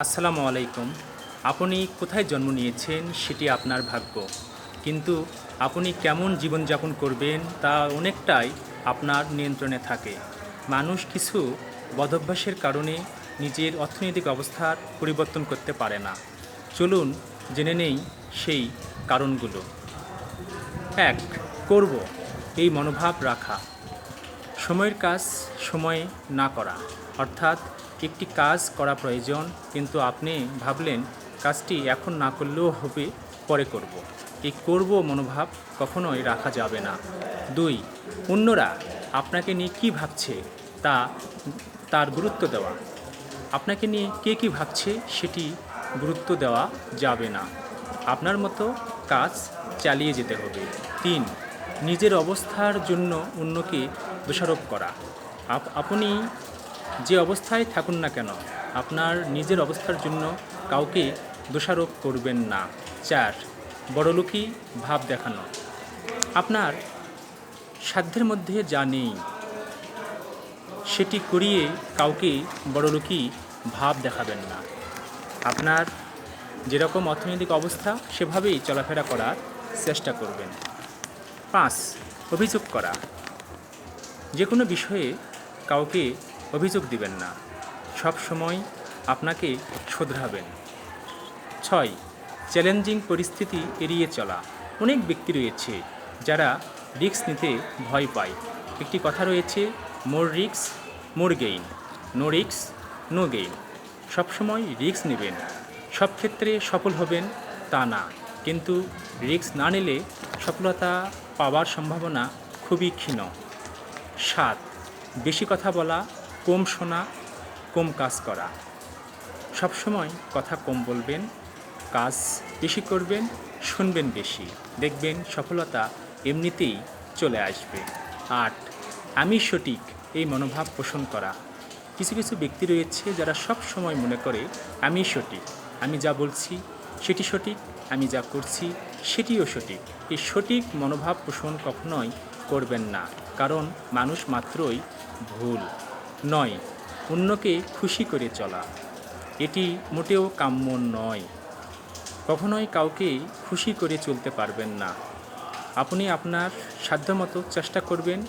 আসসালামু আলাইকুম। আপনি কোথায় জন্ম নিয়েছেন সেটি আপনার ভাগ্য। কিন্তু আপনি কেমন জীবনযাপন করবেন তা অনেকটাই আপনার নিয়ন্ত্রণে থাকে। মানুষ কিছু বদভ্যাসের কারণে নিজের অর্থনৈতিক অবস্থার পরিবর্তন করতে পারে না। চলুন জেনে নেই সেই কারণগুলো। এক, করব। এই মনোভাব রাখা। সময়ের কাজ সময়ে না করা। অর্থাৎ একটি কাজ করা প্রয়োজন, কিন্তু আপনি ভাবলেন কাজটি এখন না করলেও হবে, পরে করব। এই করব মনোভাব কখনোই রাখা যাবে না। দুই, অন্যরা আপনাকে নিয়ে কী ভাবছে তা তার গুরুত্ব দেওয়া। আপনাকে নিয়ে কে কী ভাবছে সেটি গুরুত্ব দেওয়া যাবে না। আপনার মতো কাজ চালিয়ে যেতে হবে। তিন, নিজের অবস্থার জন্য অন্যকে দোষারোপ করা। আপ- আপনি যে অবস্থায় থাকুন না কেন, আপনার নিজের অবস্থার জন্য কাউকে দোষারোপ করবেন না। চার বড়লোকি ভাব দেখানো। আপনার সাধ্যের মধ্যে যা নেই, সেটি করিয়ে কাউকে বড়লোকি ভাব দেখাবেন না। আপনার যেরকম অর্থনৈতিক অবস্থা, সেভাবেই চলাফেরা করার চেষ্টা করবেন। পাঁচ, অভিযোগ করা। যে কোনো বিষয়ে কাউকে অভিযোগ দিবেন না। সব সময় আপনাকে শোধরাবেন। ছয়, চ্যালেঞ্জিং পরিস্থিতি এড়িয়ে চলা। অনেক ব্যক্তি রয়েছে যারা রিস্ক নিতে ভয় পায়। একটি কথা রয়েছে, মোর রিক্স মোর গেইন। নো রিক্স নো গেইন। সবসময় রিস্ক নেবেন। সব ক্ষেত্রে সফল হবেন তা না। কিন্তু রিস্ক না নিলে সফলতা পাওয়ার সম্ভাবনা খুবই ক্ষীণ। সাত, বেশি কথা বলা কম শোনা, কম কাজ করা। সবসময় কথা কম বলবেন, কাজ বেশি করবেন, শুনবেন বেশি। দেখবেন সফলতা এমনিতেই চলে আসবে। আট, আমি সঠিক এই মনোভাব পোষণ করা। কিছু কিছু ব্যক্তি রয়েছে যারা সব সময় মনে করে, আমি সঠিক, আমি যা বলছি সেটি সঠিক, আমি যা করছি সেটিও সঠিক। এই সঠিক মনোভাব পোষণ কখনোই করবেন না। কারণ মানুষ মাত্রই ভুল। নয়, অন্যকে খুশি করে চলা। এটি মোটেও কাম্য নয়। কখনোই কাউকে খুশি করে চলতে পারবেন না। আপনি আপনার সাধ্যমতো চেষ্টা করবেন,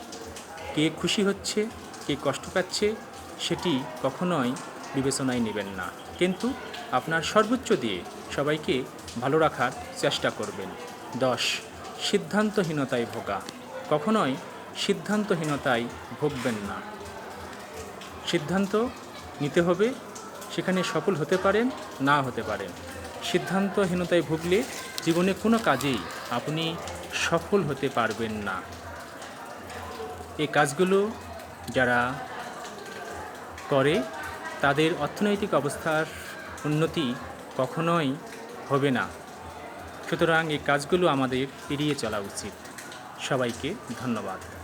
কে খুশি হচ্ছে, কে কষ্ট পাচ্ছে, সেটি কখনোই বিবেচনায় নেবেন না। কিন্তু আপনার সর্বোচ্চ দিয়ে সবাইকে ভালো রাখার চেষ্টা করবেন। দশ, সিদ্ধান্তহীনতায় ভোগা। কখনোই সিদ্ধান্তহীনতায় ভুগবেন না। সিদ্ধান্ত নিতে হবে, সেখানে সফল হতে পারেন, না হতে পারেন। সিদ্ধান্তহীনতায় ভুগলে জীবনে কোনো কাজেই আপনি সফল হতে পারবেন না। এই কাজগুলো যারা করে, তাদের অর্থনৈতিক অবস্থার উন্নতি কখনোই হবে না। সুতরাং এই কাজগুলো আমাদের এড়িয়ে চলা উচিত। সবাইকে ধন্যবাদ।